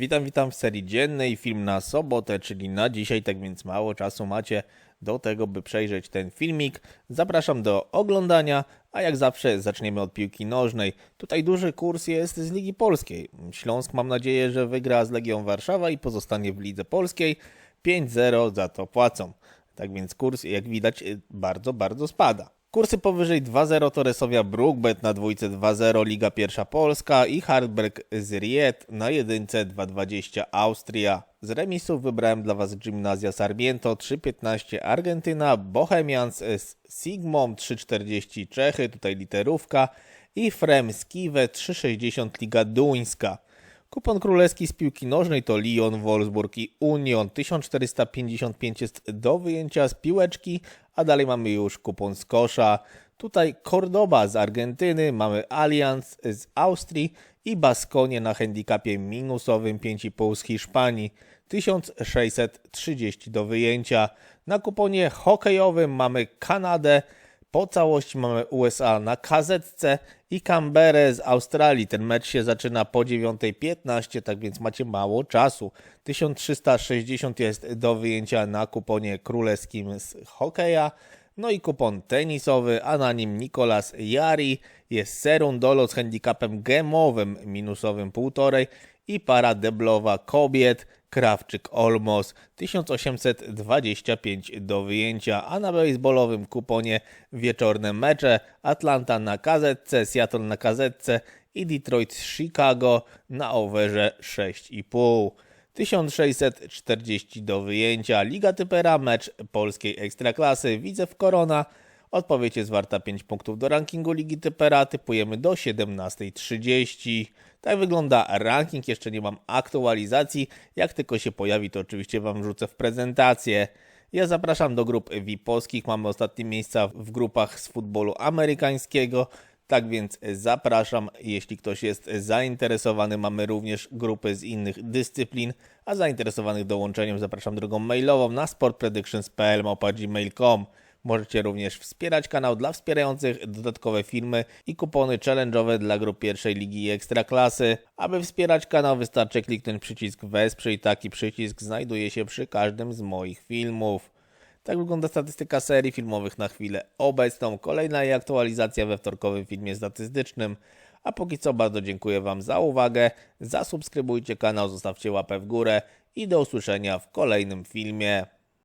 Witam, witam w serii dziennej, film na sobotę, czyli na dzisiaj, tak więc mało czasu macie do tego, by przejrzeć ten filmik. Zapraszam do oglądania, a jak zawsze zaczniemy od piłki nożnej. Tutaj duży kurs jest z Ligi Polskiej. Śląsk mam nadzieję, że wygra z Legią Warszawa i pozostanie w Lidze Polskiej. 5-0 za to płacą. Tak więc kurs, jak widać, bardzo, bardzo spada. Kursy powyżej 2-0 to Resowia Brookbet na dwójce 2-0 Liga Pierwsza Polska i Hardberg z Ried na jedynce 2-20 Austria. Z remisów wybrałem dla Was Gimnazja Sarmiento 3-15 Argentyna, Bohemians z Sigmą 3-40 Czechy, tutaj literówka i Frem Skive 3-60 Liga Duńska. Kupon królewski z piłki nożnej to Lyon, Wolfsburg i Union. 1455 jest do wyjęcia z piłeczki, a dalej mamy już kupon z kosza. Tutaj Cordoba z Argentyny, mamy Allianz z Austrii i Baskonie na handicapie minusowym 5,5 z Hiszpanii. 1630 do wyjęcia. Na kuponie hokejowym mamy Kanadę, po całości mamy USA na kazetce i Canberra z Australii. Ten mecz się zaczyna po 9.15, tak więc macie mało czasu. 1360 jest do wyjęcia na kuponie królewskim z hokeja. No i kupon tenisowy, a na nim Nicolas Jari, jest Serundolo z handicapem gemowym minusowym 1,5 i para deblowa kobiet Krawczyk Olmos 1825 do wyjęcia, a na baseballowym kuponie wieczorne mecze Atlanta na kazetce, Seattle na kazetce i Detroit Chicago na overze 6,5. 1640 do wyjęcia. Liga Typera, mecz polskiej ekstraklasy. Widzew Korona. Odpowiedź jest warta 5 punktów do rankingu Ligi Typera. Typujemy do 17.30. Tak wygląda ranking. Jeszcze nie mam aktualizacji. Jak tylko się pojawi, to oczywiście Wam wrzucę w prezentację. Ja zapraszam do grup VIP polskich. Mamy ostatnie miejsca w grupach z futbolu amerykańskiego. Tak więc zapraszam, jeśli ktoś jest zainteresowany. Mamy również grupy z innych dyscyplin, a zainteresowanych dołączeniem zapraszam drogą mailową na sportpredictions.pl. Możecie również wspierać kanał dla wspierających dodatkowe filmy i kupony challenge'owe dla grup pierwszej ligi i ekstraklasy. Aby wspierać kanał wystarczy kliknąć przycisk wesprzyj. Taki przycisk znajduje się przy każdym z moich filmów. Tak wygląda statystyka serii filmowych na chwilę obecną. Kolejna jej aktualizacja we wtorkowym filmie statystycznym. A póki co bardzo dziękuję Wam za uwagę. Zasubskrybujcie kanał, zostawcie łapę w górę i do usłyszenia w kolejnym filmie.